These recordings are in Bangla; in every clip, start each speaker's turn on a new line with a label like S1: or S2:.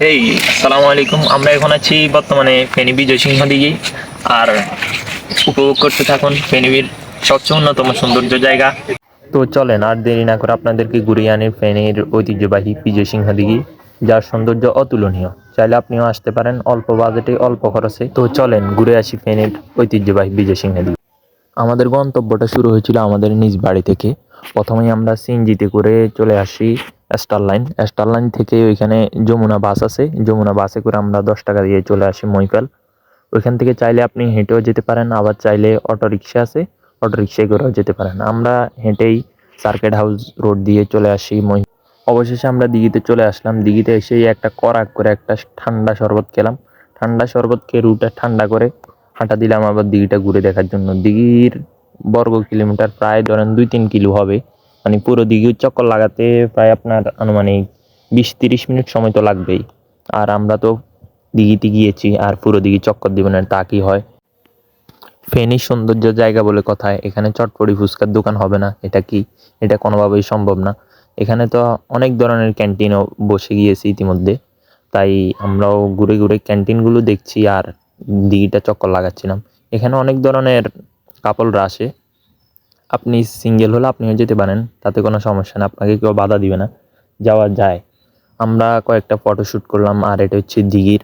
S1: এই আসসালামু আলাইকুম। আমরা এখন আছি বর্তমানে ফেনী বিজয় সিংহ দিঘি। আর উপভোগ করতে থাকুন ফেনীর সবচেয়ে অন্যতম সৌন্দর্য জায়গা। তো চলেন, আর দেরি না করে আপনাদেরকে ঘুরিয়ে আনি ফেনীর ঐতিহ্যবাহী বিজয় সিংহ দিঘি। যার সৌন্দর্য অতুলনীয়। চাইলে আপনিও আসতে পারেন অল্প বাজেটে, অল্প খরচে। তো চলেন, ঘুরে আসি ফেনীর ঐতিহ্যবাহী বিজয় সিংহ দিঘি। আমাদের গন্তব্যটা শুরু হয়েছিল আমাদের নিজ বাড়ি থেকে। প্রথমেই আমরা সিএনজিতে করে চলে আসি স্টার লাইন স্টার লাইন থেকে ওইখানে যমুনা বাস আছে। যমুনা বাসে করে আমরা দশ টাকা দিয়ে চলে আসি মহিপাল ওইখান থেকে চাইলে আপনি হেঁটেও যেতে পারেন, আবার চাইলে অটো রিক্সা আছে অটো রিক্সায় করেও যেতে পারেন। আমরা হেঁটেই সার্কেট হাউস রোড দিয়ে চলে আসি মহি অবশেষে আমরা দিঘিতে চলে আসলাম। দিঘিতে এসেই একটা করাক করে একটা ঠান্ডা শরবত খেলাম। ঠান্ডা শরবত খেয়ে রুটা ঠান্ডা করে হাঁটা দিলাম, আবার দিঘিটা ঘুরে দেখার জন্য। দিঘির বর্গ কিলোমিটার প্রায় ধরেন দুই তিন কিলো হবে। মানে পুরো দিঘির চক্কর লাগাতে প্রায় আপনার আনুমানিক বিশ তিরিশ মিনিট সময় তো লাগবেই। আর আমরা তো দিঘিতে গিয়েছি, আর পুরো দিঘি চক্কর দিব না, তা কি হয়? ফেনী সৌন্দর্য জায়গা বলে কথায় এখানে চটপটি ফুচকার দোকান হবে না, এটা কি? এটা কোনোভাবেই সম্ভব না। এখানে তো অনেক ধরনের ক্যান্টিনও বসে গিয়েছি ইতিমধ্যে। তাই আমরাও ঘুরে ঘুরে ক্যান্টিনগুলো দেখছি, আর দিঘিটা চক্কর লাগাচ্ছিলাম। এখানে অনেক ধরনের কাপলরা আসে। আপনি সিঙ্গেল হলে আপনিও যেতে পারেন, তাতে কোনো সমস্যা না। আপনাকে কেউ বাধা দিবে না। যাওয়া যায়। আমরা কয়েকটা ফটোশ্যুট করলাম, আর এটা হচ্ছে দিঘির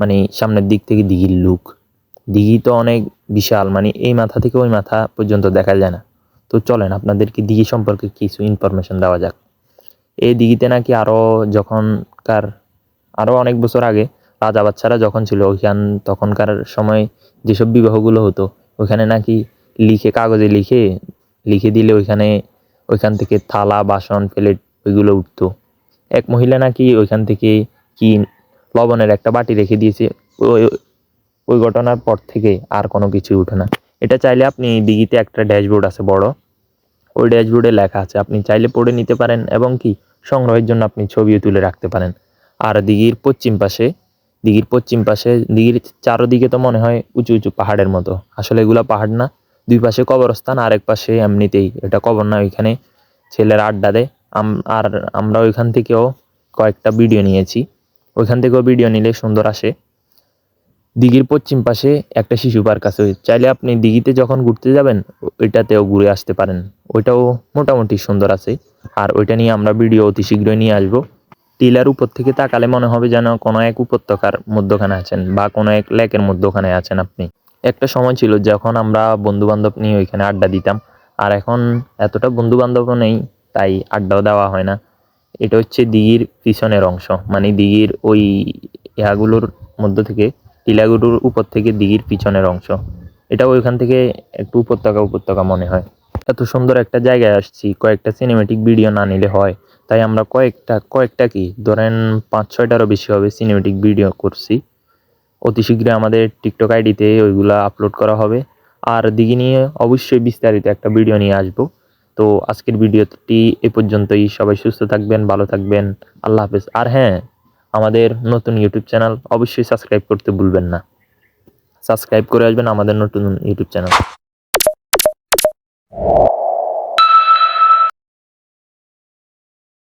S1: মানে সামনের দিক থেকে দিঘির লুক দিঘি তো অনেক বিশাল মানে এই মাথা থেকে ওই মাথা পর্যন্ত দেখা যায় না। তো চলেন, আপনাদেরকে দিঘি সম্পর্কে কিছু ইনফরমেশন দেওয়া যাক। এই দিঘিতে নাকি আরও যখনকার আরও অনেক বছর আগে রাজা বাচ্চারা যখন ছিল, ওইখান তখনকার সময় যেসব বিবাহগুলো হতো, ওইখানে নাকি লিখে, কাগজে লিখে লিখে দিলে ওইখানে, ওইখান থেকে থালা, বাসন, প্লেট, ওইগুলো উঠতো। এক মহিলা নাকি ওইখান থেকে কি লবণের একটা বাটি রেখে দিয়েছে, ওই ওই ঘটনার পর থেকে আর কোনো কিছু উঠে না। এটা চাইলে আপনি দিঘিতে একটা ড্যাশবোর্ড আছে বড়, ওই ড্যাশবোর্ডে লেখা আছে, আপনি চাইলে পড়ে নিতে পারেন এবং কি সংগ্রহের জন্য আপনি ছবিও তুলে রাখতে পারেন। আর দিঘির পশ্চিম পাশে দিঘির পশ্চিম পাশে, দিঘির চারোদিকে তো মনে হয় উঁচু উঁচু পাহাড়ের মতো। আসলে এগুলো পাহাড় না, দুই পাশে কবরস্থান আর এক পাশে এমনিতেই এটা কবর না, ওইখানে ছেলের আড্ডা দেয়। আর আমরা ওইখান থেকেও কয়েকটা ভিডিও নিয়েছি। ওইখান থেকেও ভিডিও নিলে সুন্দর আসে। দিঘির পশ্চিম পাশে একটা শিশু পার্ক আছে, চাইলে আপনি দিঘিতে যখন ঘুরতে যাবেন, ওইটাতেও ঘুরে আসতে পারেন। ওইটাও মোটামুটি সুন্দর আছে। আর ওইটা নিয়ে আমরা ভিডিও অতি শীঘ্রই নিয়ে আসব। টিলার উপর থেকে তাকালে মনে হবে যেন কোনো এক উপত্যকার মধ্যখানে আছেন বা কোনো এক লেকের মধ্যখানে আছেন আপনি। একটা সময় ছিল যখন আমরা বন্ধু বান্ধব নিয়ে ওইখানে আড্ডা দিতাম, আর এখন এতটা বন্ধু বান্ধবও নেই, তাই আড্ডাও দেওয়া হয় না। এটা হচ্ছে দিঘির পিছনের অংশ মানে দিঘির ওই ইহাগুলোর মধ্য থেকে, টিলাগুলোর উপর থেকে দিঘির পিছনের অংশ। এটা ওইখান থেকে একটু উপত্যকা উপত্যকা মনে হয়। এত সুন্দর একটা জায়গায় আসছি, কয়েকটা সিনেমেটিক ভিডিও না নিলে হয়। তাই আমরা কয়েকটা কয়েকটা কি? ধরেন পাঁচ ছয়টারও বেশি হবে সিনেমেটিক ভিডিও করছি। অতি শীঘ্রই আমাদের টিকটক আইডিতে ওইগুলা আপলোড করা হবে। আর দিঘি নিয়ে অবশ্যই বিস্তারিত একটা ভিডিও নিয়ে আসব। তো আজকের ভিডিওটি এ পর্যন্তই। সবাই সুস্থ থাকবেন, ভালো থাকবেন। আল্লাহ হাফেজ। আর হ্যাঁ আমাদের নতুন ইউটিউব চ্যানেল অবশ্যই সাবস্ক্রাইব করতে ভুলবেন না। সাবস্ক্রাইব করে আসবেন আমাদের নতুন ইউটিউব চ্যানেল